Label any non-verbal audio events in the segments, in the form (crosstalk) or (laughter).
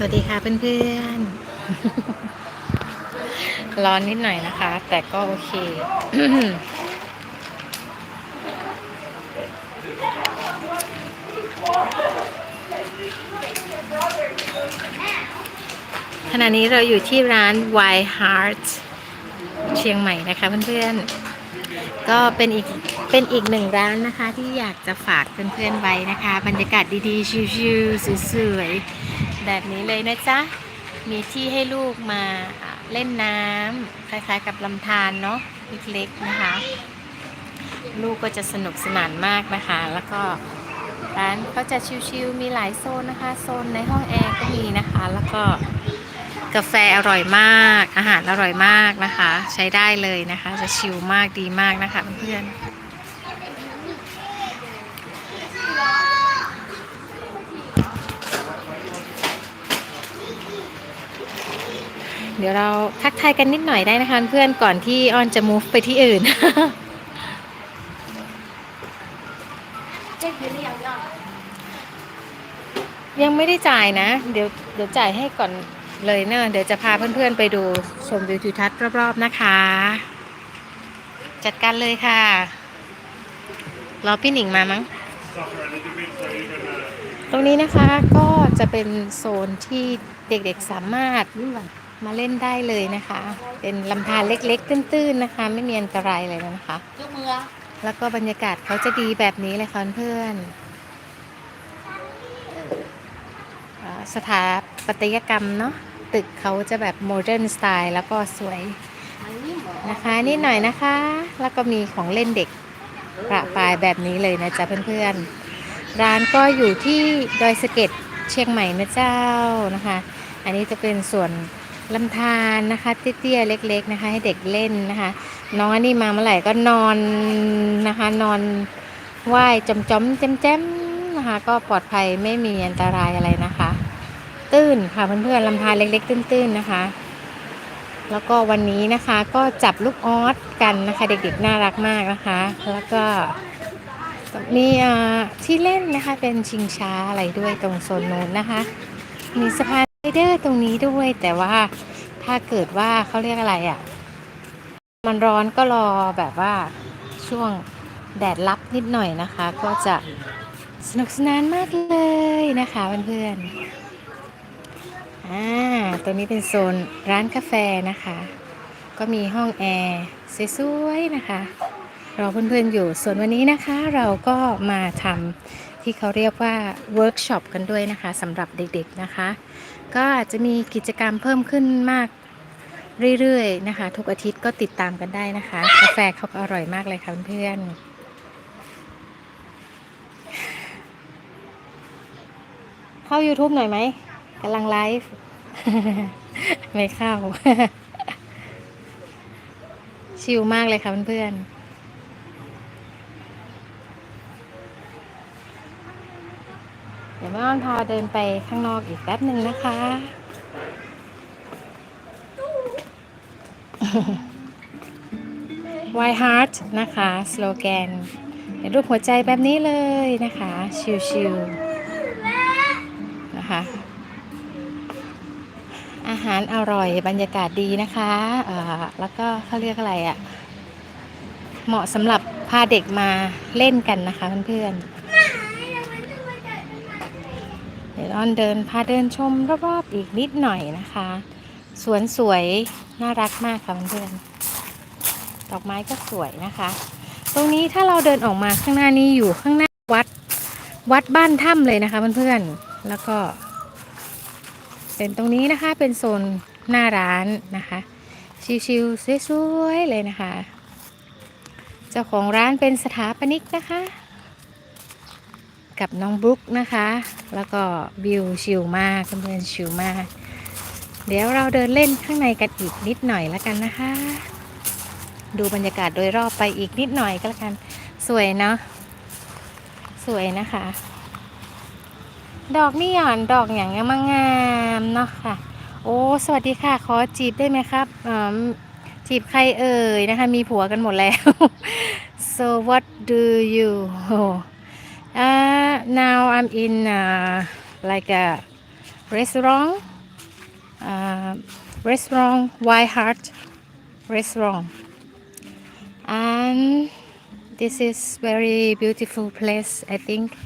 สวัสดีค่ะเพื่อนๆ ร้อนนิดหน่อยนะคะ แต่ก็โอเค ขณะนี้เราอยู่ที่ร้าน Why Heart เชียงใหม่นะคะเพื่อนๆ ก็เป็นอีก เป็นอีกหนึ่งร้านนะคะที่อยากจะฝากเพื่อนๆไว้นะคะ บรรยากาศดีๆ ชิวๆสวยๆแบบนี้เลยนะจ๊ะ มีที่ให้ลูกมาเล่นน้ำคล้ายๆกับลำธารเนาะเล็กๆนะคะ ลูกก็จะสนุกสนานมากนะคะ แล้วก็ร้านเขาจะชิวๆมีหลายโซนนะคะ โซนในห้องแอร์ก็มีนะคะ แล้วก็กาแฟอร่อยมาก อาหารอร่อยมากนะคะ ใช้ได้เลยนะคะ จะชิลมากดีมากนะคะเพื่อนๆ เดี๋ยวเราทักทายกันนิดหน่อยได้นะคะเพื่อนก่อนที่ออนจะ move ไปที่อื่นยังไม่ได้จ่ายนะ เดี๋ยวเดี๋ยวจ่ายให้ก่อนเลยเนะเดี๋ยวจะพาเพื่อนๆไปดูชมวิวทิวทัศน์รอบๆนะคะ จัดการเลยค่ะรอพี่หนิงมามั้ง ตรงนี้นะคะก็จะเป็นโซนที่เด็กๆสามารถ มาเล่นได้เลยนะคะ เป็นลำธารเล็กๆ ตื้นๆนะคะ ไม่มีอันตรายเลยนะคะยกมือแล้วก็บรรยากาศเขาจะดีแบบนี้เลยค่ะเพื่อนสถาปัตยกรรมเนาะตึกเขาจะแบบโมเดิร์นสไตล์แล้วก็สวยนะคะนิดหน่อยนะคะ แล้วก็มีของเล่นเด็กประปายแบบนี้เลยนะจ๊ะเพื่อนๆ ร้านก็อยู่ที่ดอยสะเก็ดเชียงใหม่นะเจ้านะคะ อันนี้จะเป็นส่วน ลำธารนะคะเตี้ยๆเล็ก ๆ นะคะ ให้เด็กเล่นนะคะ น้องอันนี้มาเมื่อไหร่ก็นอนนะคะ นอนว่ายจมจมๆแจมแจมๆนะคะ ก็ปลอดภัยไม่มีอันตรายอะไรนะคะ ตื้นค่ะเพื่อนๆลำธารเล็ก ๆ ตื้นๆนะคะ แล้วก็วันนี้นะคะก็จับลูกออสกันนะคะ เด็กๆน่ารักมากนะคะ แล้วก็มีอ่าที่เล่นนะคะเป็นชิงช้าอะไรด้วยตรงโซนนู้นนะคะ มีสะพาน เดอร์ตรงนี้ด้วย แต่ว่าถ้าเกิดว่าเขาเรียกอะไรอะ่ะ มันร้อนก็รอแบบว่าช่วงแดดรับนิดหน่อยนะคะ ก็จะสนุกสนานมากเลยนะคะเพื่อนๆอ่าตัวนี้เป็นโซนร้านกาแฟนะคะ ก็มีห้องแอร์สวยๆนะคะรอเพื่อนๆอยู่ ส่วนวันนี้นะคะเราก็มาทำที่เขาเรียกว่าเวิร์กช็อปกันด้วยนะคะสำหรับเด็กๆนะคะ ก็อาจจะมีกิจกรรมเพิ่มขึ้นมากเรื่อยๆนะคะ ทุกอาทิตย์ก็ติดตามกันได้นะคะ กาแฟเขาก็อร่อยมากเลยค่ะเพื่อนเข้า YouTube หน่อยไหมกำลังไลฟ์ไม่เข้า ชิลมากเลยค่ะเพื่อนๆ เดี๋ยวแม่อ้อนพาเดินไปข้างนอกอีกแป๊บหนึ่งนะคะ Why Heart นะคะ สโลแกนเป็นรูปหัวใจแบบนี้เลยนะคะ ชิลๆนะคะ อาหารอร่อยบรรยากาศดีนะคะอ่าแล้วก็เขาเรียกอะไรอะ่ะ เหมาะสำหรับพาเด็กมาเล่นกันนะคะเพื่อนๆ เดี๋ยวอ้อนเดินพาเดินชมรอบๆอีกนิดหน่อยนะคะ สวนสวยน่ารักมากค่ะเพื่อนดอกไม้ก็สวยนะคะ ตรงนี้ถ้าเราเดินออกมาข้างหน้านี้อยู่ข้างหน้าวัดวัดบ้านถ้ำเลยนะคะเพื่อนๆแล้วก็ เป็นตรงนี้นะคะเป็นโซนหน้าร้านนะคะชิวๆสวยๆเลยนะคะ เจ้าของร้านเป็นสถาปนิกนะคะ กับน้องบุ๊กนะคะ แล้วก็วิวชิลมากเพื่อนชิลมาก เดี๋ยวเราเดินเล่นข้างในกันอีกนิดหน่อยแล้วกันนะคะ ดูบรรยากาศโดยรอบไปอีกนิดหน่อยก็แล้วกัน สวยเนาะ สวยนะคะ ดอกนี่หย่อนดอกอย่างงามงามๆเนาะค่ะ โอ้ สวัสดีค่ะ ขอจีบได้ไหมครับอ่าจีบใครเอ่ยนะคะ มีผัวกันหมดแล้ว so what do you uh, now I'm in uh, like a restaurant. Uh, restaurant White Heart restaurant. And this is very beautiful place I think.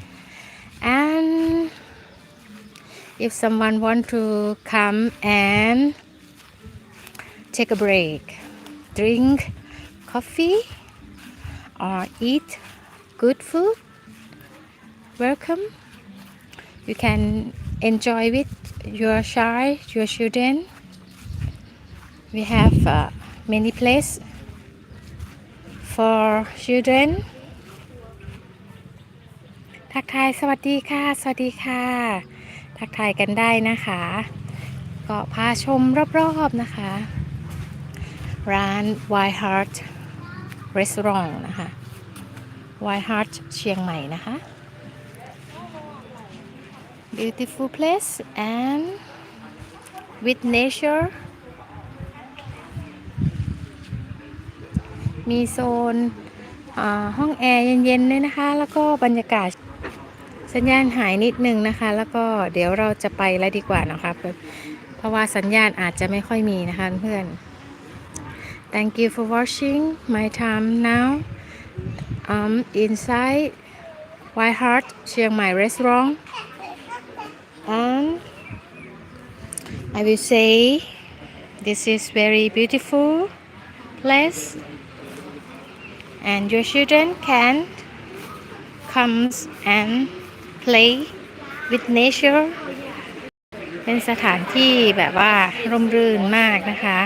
And if someone want to come and take a break drink coffee or eat good food welcome you can enjoy with your child your children we have uh, many place for children ทักทายสวัสดีค่ะ สวัสดีค่ะ ทักทายกันได้นะคะ ก็พาชมรอบๆนะคะ ร้าน White Heart Restaurant นะคะ Why Heart เชียงใหม่นะคะ beautiful place and with nature มีโซนห้องแอร์เย็นๆด้วยนะคะ แล้วก็บรรยากาศสัญญาณหายนิดนึงนะคะ แล้วก็เดี๋ยวเราจะไปแล้วดีกว่านะคะเพราะเพราะว่าสัญญาณอาจจะไม่ค่อยมีนะคะเพื่อน Thank you for watching my time now um, inside White Heart เชียงใหม่ restaurant and I will say this is very beautiful place and your children can come and play with nature เป็นสถานที่แบบว่าร่มรื่นมากนะคะ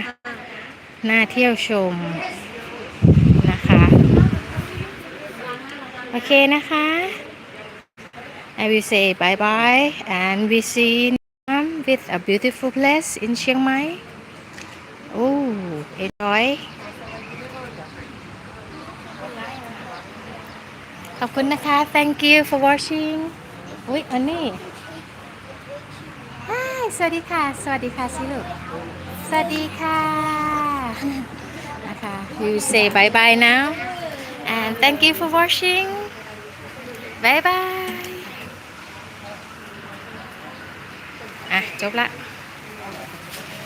น่าเที่ยวชมนะคะ โอเคนะคะ and we say bye bye and we see Nam with a beautiful place in Chiang Mai. Oh, enjoy. thank you for watching. อุ้ยอันนี้ hi สวัสดีค่ะ สวัสดีค่ะสิลูก สวัสดีค่ะ.นะคะ (laughs) you say bye bye now. And thank you for watching. Bye bye อะจบละ